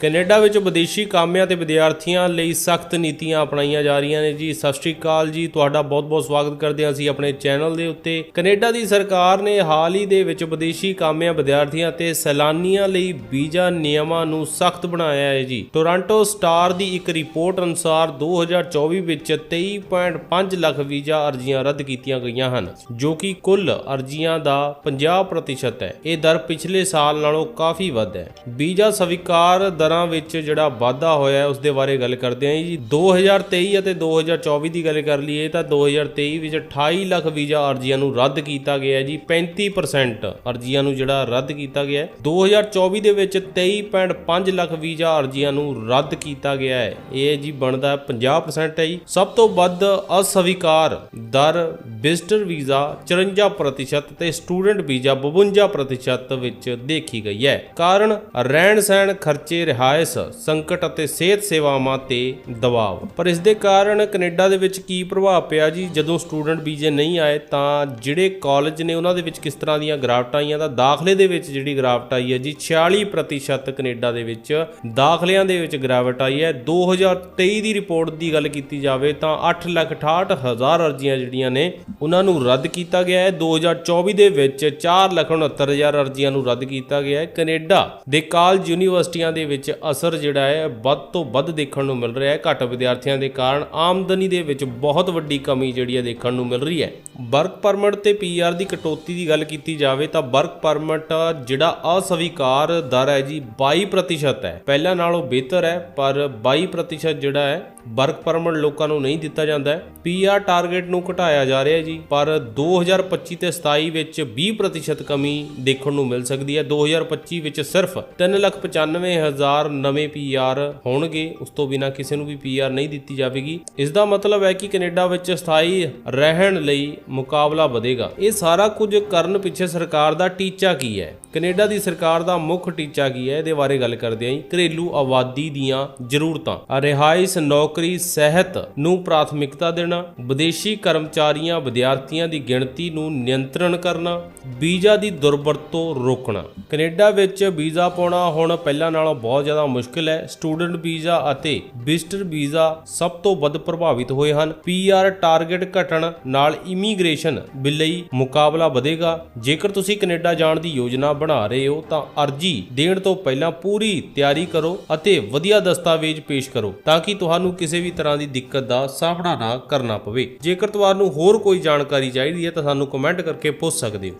Canada ਵਿੱਚ ਵਿਦੇਸ਼ੀ ਕਾਮਿਆਂ ਤੇ ਵਿਦਿਆਰਥੀਆਂ ਲਈ ਸਖਤ ਨੀਤੀਆਂ ਅਪਣਾਈਆਂ ਜਾ ਰਹੀਆਂ ਨੇ ਜੀ। ਸਤਿ ਸ਼੍ਰੀ ਅਕਾਲ ਜੀ। ਤੁਹਾਡਾ ਬਹੁਤ-ਬਹੁਤ ਸਵਾਗਤ ਕਰਦੇ ਹਾਂ ਅਸੀਂ ਆਪਣੇ ਚੈਨਲ ਦੇ ਉੱਤੇ। ਕੈਨੇਡਾ ਦੀ ਸਰਕਾਰ ਨੇ ਹਾਲ ਹੀ ਦੇ ਵਿੱਚ ਵਿਦੇਸ਼ੀ ਕਾਮਿਆਂ, ਵਿਦਿਆਰਥੀਆਂ ਤੇ ਸੈਲਾਨੀਆਂ ਲਈ ਵੀਜ਼ਾ ਨਿਯਮਾਂ ਨੂੰ ਸਖਤ ਬਣਾਇਆ ਹੈ ਜੀ। ਟੋਰਾਂਟੋ ਸਟਾਰ ਦੀ ਇੱਕ ਰਿਪੋਰਟ ਅਨੁਸਾਰ 2024 ਵਿੱਚ 23.5 ਲੱਖ ਵੀਜ਼ਾ ਅਰਜ਼ੀਆਂ ਰੱਦ ਕੀਤੀਆਂ ਗਈਆਂ ਹਨ, ਜੋ ਕਿ ਕੁੱਲ ਅਰਜ਼ੀਆਂ ਦਾ 50% ਹੈ। ਇਹ ਦਰ ਪਿਛਲੇ ਸਾਲ ਨਾਲੋਂ ਕਾਫੀ ਵੱਧ ਹੈ। ਵੀਜ਼ਾ ਸਵੀਕਾਰ ਦਰ ਵਿੱਚ ਜਿਹੜਾ ਵਾਧਾ ਹੋਇਆ ਉਸ ਦੇ ਬਾਰੇ ਗੱਲ ਕਰਦੇ ਹਾਂ ਜੀ। 2023 ਅਤੇ 2024 ਦੀ ਗੱਲ ਕਰ ਲਈਏ ਤਾਂ 2023 ਵਿੱਚ 28 ਲੱਖ ਵੀਜ਼ਾ ਅਰਜ਼ੀਆਂ ਨੂੰ ਰੱਦ ਕੀਤਾ ਗਿਆ ਜੀ 35% ਅਰਜ਼ੀਆਂ ਨੂੰ ਜਿਹੜਾ ਰੱਦ ਕੀਤਾ ਗਿਆ ਹੈ। 2024 ਦੇ ਵਿੱਚ 23.5 ਲੱਖ ਵੀਜ਼ਾ ਅਰਜ਼ੀਆਂ ਨੂੰ ਰੱਦ ਕੀਤਾ ਗਿਆ ਹੈ। ਇਹ ਜੀ ਬਣਦਾ 50% ਹੈ ਜੀ। ਸਭ ਤੋਂ ਵੱਧ ਅਸਵੀਕਾਰ ਦਰ ਵਿਜ਼ਟਰ ਵੀਜ਼ਾ 54% ਤੇ ਸਟੂਡੈਂਟ ਵੀਜ਼ਾ 52% ਵਿੱਚ ਦੇਖੀ ਗਈ ਹੈ। ਕਾਰਨ, ਰਹਿਣ ਸਹਿਣ ਖਰਚੇ, ਰਿਹਾਇਸ਼, ਸੰਕਟ ਅਤੇ ਸਿਹਤ ਸੇਵਾਵਾਂ ਤੇ ਦਬਾਅ। ਪਰ ਇਸ ਦੇ ਕਾਰਨ ਕੈਨੇਡਾ ਦੇ ਵਿੱਚ ਕੀ ਪ੍ਰਭਾਵ ਪਿਆ ਜੀ? ਜਦੋਂ ਸਟੂਡੈਂਟ ਵੀਜ਼ੇ ਨਹੀਂ ਆਏ ਤਾਂ ਜਿਹੜੇ ਕਾਲਜ ਨੇ ਉਹਨਾਂ ਦੇ ਵਿੱਚ ਕਿਸ ਤਰ੍ਹਾਂ ਦੀਆਂ ਗ੍ਰਾਫਟਾਂ ਆਈਆਂ? ਤਾਂ ਦਾਖਲੇ ਦੇ ਵਿੱਚ ਜਿਹੜੀ ਗ੍ਰਾਫਟ ਆਈ ਹੈ ਜੀ 46% ਕੈਨੇਡਾ ਦੇ ਵਿੱਚ ਦਾਖਲਿਆਂ ਦੇ ਵਿੱਚ ਗ੍ਰਾਫਟ ਆਈ ਹੈ। 2023 ਦੀ ਰਿਪੋਰਟ ਦੀ ਗੱਲ ਕੀਤੀ ਜਾਵੇ ਤਾਂ 868000 ਅਰਜ਼ੀਆਂ ਜਿਹੜੀਆਂ ਨੇ ਉਹਨਾਂ ਨੂੰ ਰੱਦ ਕੀਤਾ ਗਿਆ ਹੈ। 2024 ਦੇ ਵਿੱਚ 469000 ਅਰਜ਼ੀਆਂ ਨੂੰ ਰੱਦ ਕੀਤਾ ਗਿਆ ਹੈ। ਕੈਨੇਡਾ ਦੇ ਕਾਲਜ ਯੂਨੀਵਰਸਿਟੀਆਂ ਦੇ ਵਿੱਚ ਅਸਰ ਜਿਹੜਾ ਹੈ, ਵੱਧ ਤੋਂ ਵੱਧ ਦੇਖਣ ਨੂੰ ਮਿਲ ਰਿਹਾ ਹੈ। ਘੱਟ ਵਿਦਿਆਰਥੀਆਂ ਦੇ ਕਾਰਨ ਆਮਦਨੀ ਦੇ ਵਿੱਚ ਬਹੁਤ ਵੱਡੀ ਕਮੀ ਜਿਹੜੀ ਹੈ ਦੇਖਣ ਨੂੰ ਮਿਲ ਰਹੀ ਹੈ। ਵਰਕ ਪਰਮਿਟ ਤੇ ਪੀਆਰ ਦੀ ਕਟੌਤੀ ਦੀ ਗੱਲ ਕੀਤੀ ਜਾਵੇ ਤਾਂ ਵਰਕ ਪਰਮਿਟ ਜਿਹੜਾ ਅਸਵੀਕਾਰ ਦਰ ਹੈ ਜੀ 22% ਹੈ। ਪਹਿਲਾਂ ਨਾਲੋਂ ਬਿਹਤਰ ਹੈ, ਪਰ 22% ਜਿਹੜਾ ਹੈ, ਵਰਕ ਪਰਮਿਟ ਲੋਕਾਂ ਨੂੰ ਨਹੀਂ ਦਿੱਤਾ ਜਾਂਦਾ ਹੈ। ਪੀਆਰ ਟਾਰਗੇਟ ਨੂੰ ਘਟਾਇਆ ਜਾ ਰਿਹਾ ਹੈ ਜੀ। ਪਰ 2025 ਤੇ 27 ਵਿੱਚ 20% ਕਮੀ ਦੇਖਣ ਨੂੰ ਮਿਲ ਸਕਦੀ ਹੈ। 2025 ਵਿੱਚ ਸਿਰਫ 395000 ਨਵੇਂ ਪੀਆਰ ਹੋਣਗੇ। ਉਸ ਤੋਂ ਬਿਨਾ ਕਿਸੇ ਨੂੰ ਵੀ ਪੀਆਰ ਨਹੀਂ ਦਿੱਤੀ ਜਾਵੇਗੀ। ਇਸ ਦਾ ਮਤਲਬ ਹੈ ਕਿ ਕੈਨੇਡਾ ਵਿੱਚ ਸਥਾਈ ਰਹਿਣ ਲਈ ਮੁਕਾਬਲਾ ਵਧੇਗਾ। ਇਹ ਸਾਰਾ ਕੁਝ ਕਰਨ ਪਿੱਛੇ ਸਰਕਾਰ ਦਾ ਟੀਚਾ ਕੀ ਹੈ? ਕੈਨੇਡਾ ਦੀ ਸਰਕਾਰ ਦਾ ਮੁੱਖ ਟੀਚਾ ਕੀ ਹੈ? ਇਹਦੇ ਬਾਰੇ ਗੱਲ ਕਰਦੇ ਹਾਂ ਜੀ। ਘਰੇਲੂ ਆਬਾਦੀ ਦੀਆਂ ਜ਼ਰੂਰਤਾਂ। ਰਿਹਾਇਸ਼ ਨੌਕਰੀ, ਸਿਹਤ ਨੂੰ ਪ੍ਰਾਥਮਿਕਤਾ ਦੇਣਾ, ਵਿਦੇਸ਼ੀ ਕਰਮਚਾਰੀਆਂ ਵਿਦਿਆਰਥੀਆਂ ਦੀ ਗਿਣਤੀ ਨੂੰ ਨਿਯੰਤਰਣ ਕਰਨਾ, ਵੀਜ਼ਾ ਦੀ ਦੁਰਵਰਤੋਂ ਰੋਕਣਾ। ਕੈਨੇਡਾ ਵਿੱਚ ਵੀਜ਼ਾ ਪਾਉਣਾ ਹੁਣ ਪਹਿਲਾਂ ਨਾਲੋਂ ਬਹੁਤ ਜ਼ਿਆਦਾ ਮੁਸ਼ਕਲ ਹੈ। ਸਟੂਡੈਂਟ ਵੀਜ਼ਾ ਅਤੇ ਵਿਜ਼ਟਰ ਵੀਜ਼ਾ ਸਭ ਤੋਂ ਵੱਧ ਪ੍ਰਭਾਵਿਤ ਹੋਏ ਹਨ। ਪੀਆਰ ਟਾਰਗੇਟ ਘਟਣ ਨਾਲ ਇਮੀਗ੍ਰੇਸ਼ਨ ਬਿੱਲ ਲਈ ਮੁਕਾਬਲਾ ਵਧੇਗਾ। ਜੇਕਰ ਤੁਸੀਂ ਕੈਨੇਡਾ ਜਾਣ ਦੀ ਯੋਜਨਾ ਬਣਾ ਰਹੇ ਹੋ ਤਾਂ ਅਰਜ਼ੀ ਦੇਣ ਤੋਂ ਪਹਿਲਾਂ ਪੂਰੀ ਤਿਆਰੀ ਕਰੋ ਅਤੇ ਵਧੀਆ ਦਸਤਾਵੇਜ਼ ਪੇਸ਼ ਕਰੋ ਤਾਂ ਕਿ ਤੁਹਾਨੂੰ ਕਿਸੇ ਵੀ ਤਰ੍ਹਾਂ ਦੀ ਦਿੱਕਤ ਦਾ ਸਾਹਮਣਾ ਨਾ ਕਰਨਾ ਪਵੇ। ਜੇਕਰ ਤੁਹਾਨੂੰ ਹੋਰ ਕੋਈ ਜਾਣਕਾਰੀ ਚਾਹੀਦੀ ਹੈ ਤਾਂ ਸਾਨੂੰ ਕਮੈਂਟ ਕਰਕੇ ਪੁੱਛ ਸਕਦੇ ਹੋ।